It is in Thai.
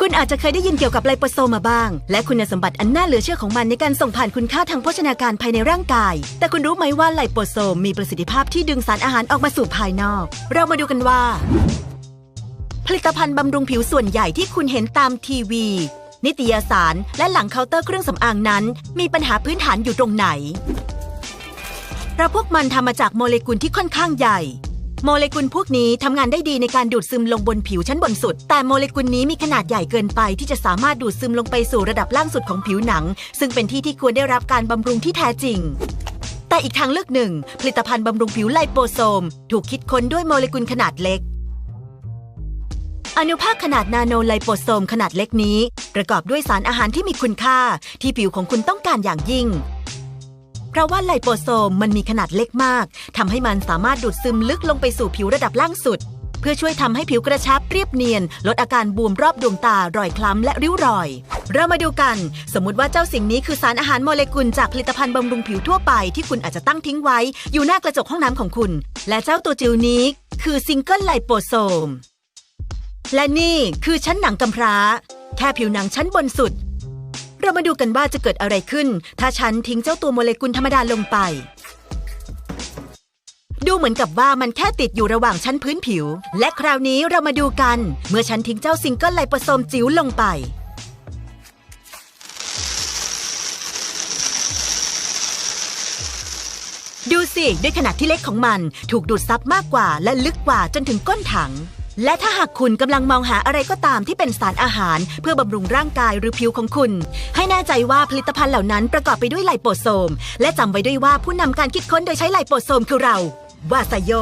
คุณอาจจะเคยได้ยินเกี่ยวกับไลโปโซมมาบ้าง และคุณสมบัติอันน่าเหลือเชื่อของมันในการส่งผ่านคุณค่าทางโภชนาการภายในร่างกาย แต่คุณรู้ไหมว่าไลโปโซมมีประสิทธิภาพที่ดึงสารอาหารออกมาสู่ภายนอก เรามาดูกันว่า ผลิตภัณฑ์บำรุงผิวส่วนใหญ่ที่คุณเห็นตามทีวี นิตยสารและหลังเคาน์เตอร์เครื่องสำอางนั้น มีปัญหาพื้นฐานอยู่ตรงไหนเพราะพวกมันทำมาจากโมเลกุลที่ค่อนข้างใหญ่ โมเลกุลพวกนี้ทำงานได้ดีในการดูดซึมลงบนผิวชั้นบนสุด แต่โมเลกุลนี้มีขนาดใหญ่เกินไปที่จะสามารถดูดซึมลงไปสู่ระดับล่างสุดของผิวหนัง ซึ่งเป็นที่ที่ควรได้รับการบำรุงที่แท้จริง แต่อีกทางเลือกหนึ่ง ผลิตภัณฑ์บำรุงผิวไลโปโซม ถูกคิดค้นด้วยโมเลกุลขนาดเล็กอนุภาคขนาดนาโนไลโปโซมขนาดเล็กนี้ ประกอบด้วยสารอาหารที่มีคุณค่า ที่ผิวของคุณต้องการอย่างยิ่ง เพราะว่าไลโปโซมมันมีขนาดเล็กมากทำให้มันสามารถดูดซึมลึกลงไปสู่ผิวระดับล่างสุด เพื่อช่วยทำให้ผิวกระชับเรียบเนียน ลดอาการบวมรอบดวงตารอยคล้ำและริ้วรอย เรามาดูกัน สมมุติว่าเจ้าสิ่งนี้คือสารอาหารโมเลกุลจากผลิตภัณฑ์บำรุงผิวทั่วไปที่คุณอาจจะตั้งทิ้งไว้ อยู่หน้ากระจกห้องน้ำของคุณ และเจ้าตัวจิวนี้คือซิงเกิลไลโปโซมและนี่คือชั้นหนังกำพร้า แค่ผิวหนังชั้นบนสุด เรามาดูกันว่าจะเกิดอะไรขึ้น ถ้าฉันทิ้งเจ้าตัวโมเลกุลธรรมดาลงไป ดูเหมือนกับว่ามันแค่ติดอยู่ระหว่างชั้นพื้นผิว และคราวนี้เรามาดูกัน เมื่อฉันทิ้งเจ้าซิงเกิลไลโปโซมจิ๋วลงไปดูสิ ด้วยขนาดที่เล็กของมัน ถูกดูดซับมากกว่าและลึกกว่าจนถึงก้นถัง และถ้าหากคุณกำลังมองหาอะไรก็ตามที่เป็นสารอาหาร เพื่อบำรุงร่างกายหรือผิวของคุณ ให้แน่ใจว่าผลิตภัณฑ์เหล่านั้นประกอบไปด้วยไลโปโซม และจำไว้ด้วยว่าผู้นำการคิดค้นโดยใช้ไลโปโซมคือเราวาซาโย